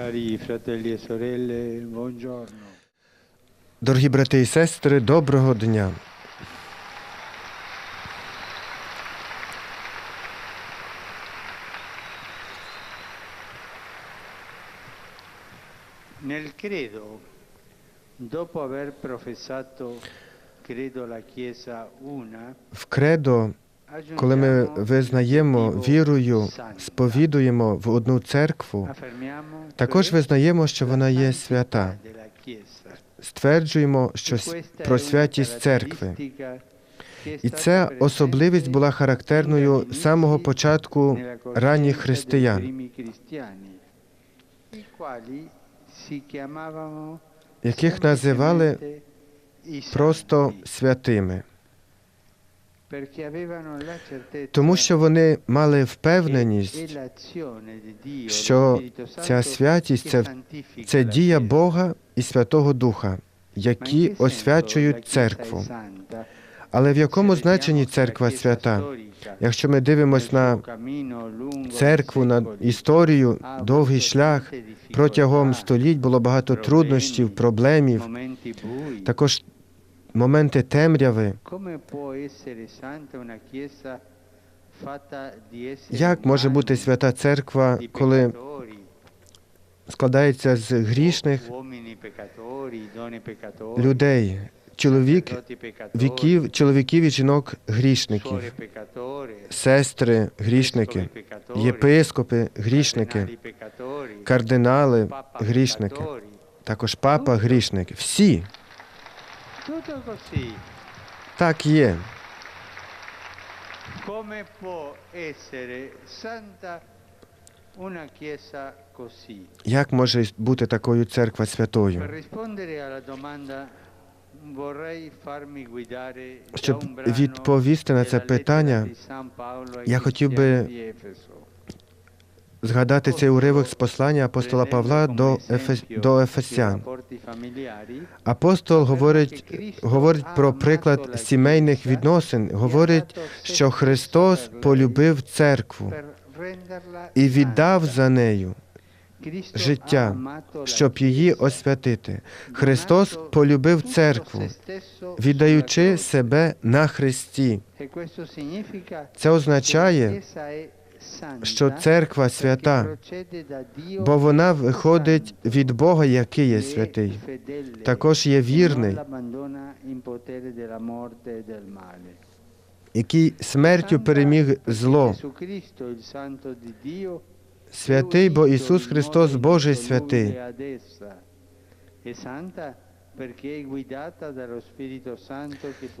Cari fratelli e sorelle, buongiorno. Дорогі брати і сестри, доброго дня. Nel credo, dopo aver professato, credo la Chiesa una, В кредо, коли ми визнаємо вірою, сповідуємо в одну церкву, також визнаємо, що вона є свята. Стверджуємо, що E про святість церкви. І ця особливість була характерною з самого початку ранніх християн, яких називали просто святими, тому що вони мали впевненість, що ця святість це, це дія Бога і Святого Духа, які освячують церкву. Але в якому значенні церква свята? Якщо ми дивимось на церкву, на історію, довгий шлях, протягом століть було багато труднощів, проблемів, також моменти темряви. Як може бути свята церква, коли складається з грішних людей, чоловік, віків, чоловіків і жінок грішників, сестри, грішники, єпископи, грішники, кардинали, грішники, також папа, грішник. Всі Così. так є. Come può essere santa una chiesa così? Як може бути такою церква Per святою? rispondere alla domanda Щоб відповісти на це питання, я хотів би. Згадати цей уривок з послання апостола Павла до, Ефес... до Ефесян. Апостол говорить, говорить про приклад сімейних відносин, говорить, що Христос полюбив церкву і віддав за нею, життя, щоб її освятити. Христос полюбив церкву, віддаючи себе на Христі. Це означає, що церква свята, бо вона виходить від Бога, який є святий, також є вірний, який смертю переміг зло. Святий, бо Ісус Христос Божий святий.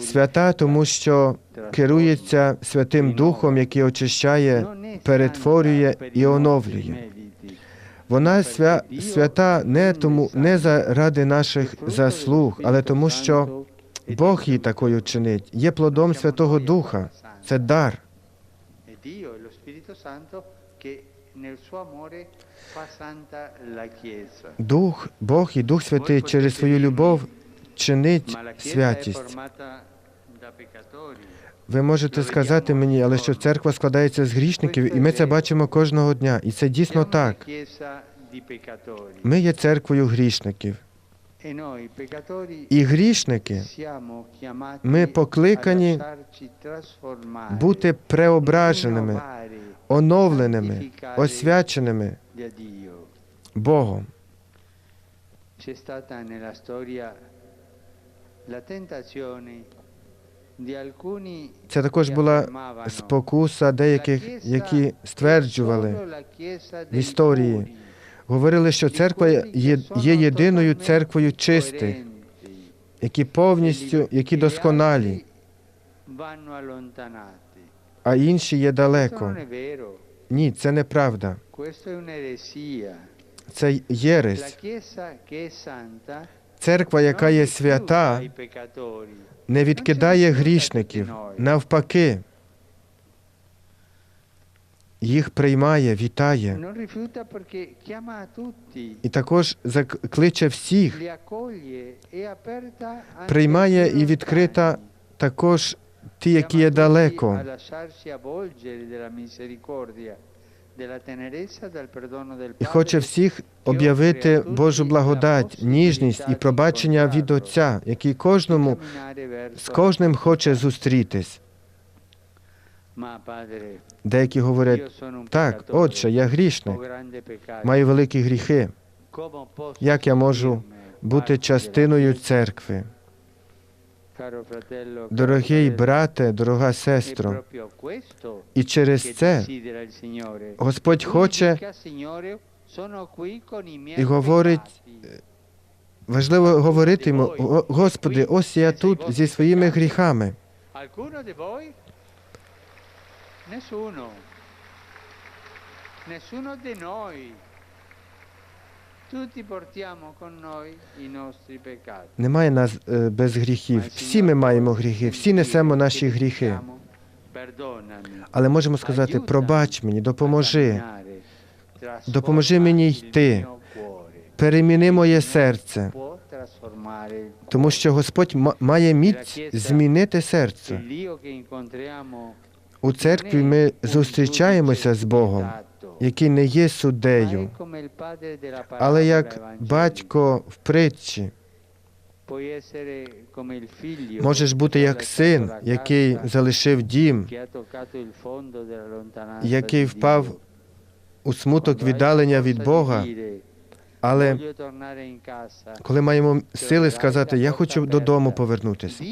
Свята, тому що керується Святим Духом, який очищає, перетворює і оновлює. Вона свя, свята не тому не заради наших заслуг, але тому, що Бог її такою чинить. Є плодом Святого Духа. Це дар. Дух, Бог і Дух Святий через свою любов чинить святість. Ви можете сказати мені, але що церква складається з грішників, і ми це бачимо кожного дня. І це дійсно так. Ми є церквою грішників. E І грішники Ми покликані бути преображеними, оновленими, освяченими. Богом. Це також була спокуса деяких, які стверджували, в історії, говорили, що церква є, є єдиною церквою чистих, які повністю, які досконалі, а інші є далеко. Ні, це неправда. Це єресь. Церква, яка є свята, не відкидає грішників, навпаки, їх приймає, вітає. І також зак- кличе всіх, e приймає і відкрита також ті, які є далеко. і хоче всіх об'явити Божу благодать, ніжність і пробачення від Отця, який e кожному з кожним хоче зустрітись. Деякі говорять, так, отче, я грішник, маю великі гріхи. Як я можу бути частиною церкви. Дорогий брате, дорога сестро, і через це. Господь хоче і говорить, важливо говорити йому, Господи, ось я тут зі своїми гріхами. Nessuno. Nessuno di noi. Tutti portiamo con noi i nostri peccati. Немає нас е, без гріхів. Всі ми маємо гріхи, всі несемо наші гріхи. Але можемо сказати, пробач мені, допоможи, допоможи мені йти. переміни моє серце, тому що Господь має міць змінити серце. У церкві ми зустрічаємося з Богом, який не є суддею, але як батько в притчі. Можеш бути як син, який залишив дім, який впав у смуток віддалення від Бога, але коли маємо сили сказати, я хочу додому повернутися.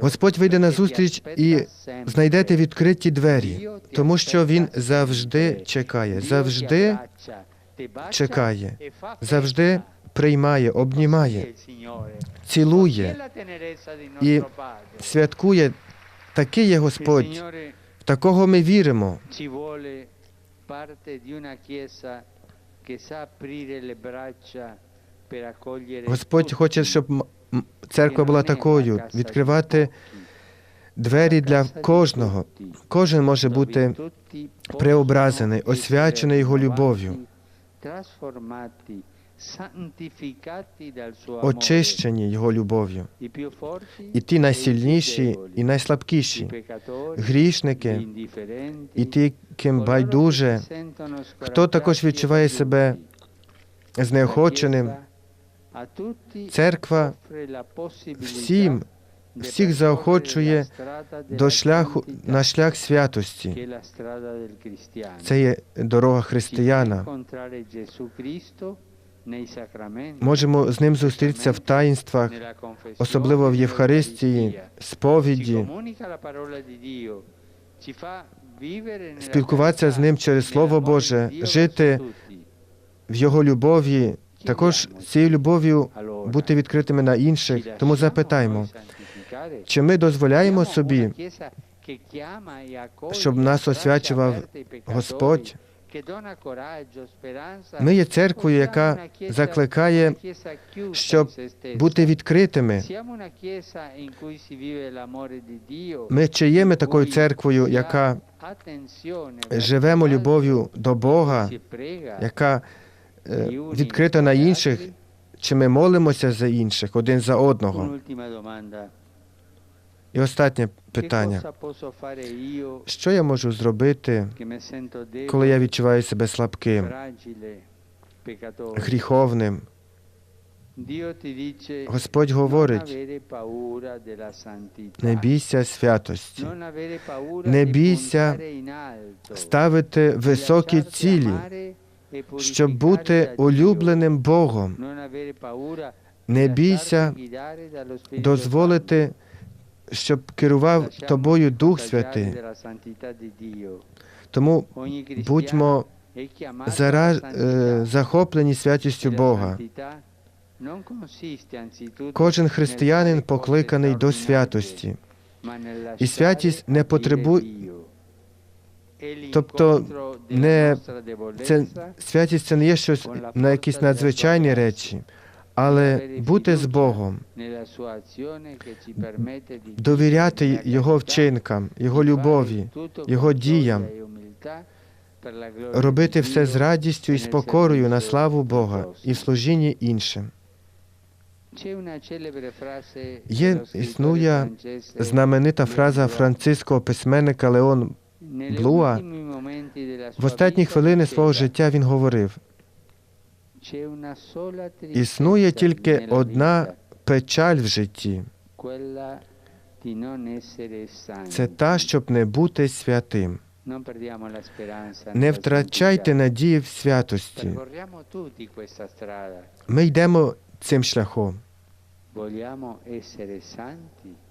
Господь вийде на зустріч і знайдете відкриті двері, тому що Він завжди чекає, завжди чекає, завжди приймає, обнімає, цілує і святкує. Такий є Господь, в такого ми віримо. Господь хоче, щоб церква була такою, відкривати двері для кожного. Кожен може бути преобразений, освячений Його любов'ю. Очищені Його любов'ю. І ті e найсильніші, і найслабкіші, грішники, і ті, ким байдуже, хто також e відчуває себе знеохоченим. Церква всім, всіх заохочує до шляху на шлях святості. Це є дорога християна. Можемо з ним зустрітися в таїнствах, особливо в. Євхаристії, сповіді, спілкуватися з ним через Слово Боже, жити в Його любові, також цією любов'ю бути відкритими на інших. Тому запитаємо, чи ми дозволяємо собі, e щоб нас освячував Господь? Ми є церквою, яка закликає, щоб бути відкритими. Ми чи є ми такою церквою, яка живемо любов'ю до Бога, яка е, відкрита на інших, чи ми молимося за інших один за одного? І останнє питання: що я можу зробити, коли я відчуваю себе слабким, гріховним? Господь говорить: не бійся святості, Не бійся ставити високі цілі, e щоб бути улюбленим Богом. Не бійся дозволити, щоб керував тобою Дух Святий. Тому будьмо è chiamato зара... alla е, santità. захоплені E святістю Бога. Кожен християнин покликаний до святості. І святість не потребує-. E Тобто не- Це святість це не є щось на якісь надзвичайні речі, але бути з Богом, довіряти Його вчинкам, Його любові, Його діям, e робити все з радістю і e nel спокорою на славу Бога і в служінні іншим. Є існує знаменита фраза Bloch, французького письменника Леон Блуа в останні хвилини свого життя він говорив: «C'è una sola існує тільки одна печаль в житті це santi». та, щоб не бути святим. Не втрачайте надії в святості. Ми йдемо цим шляхом.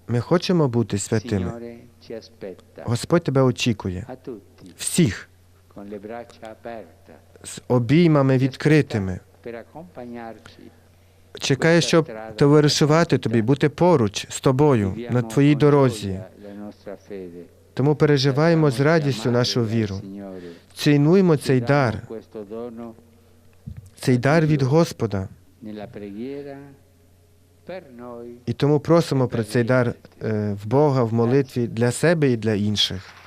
Ми хочемо бути святими. Господь тебе очікує. Всіх з обіймами відкритими. Чекає, щоб товаришувати тобі, бути поруч з тобою на твоїй дорозі. Тому переживаємо з радістю нашу віру. Цінуємо цей дар, цей дар від Господа. І тому просимо про цей дар е, в Бога в молитві для себе і для інших.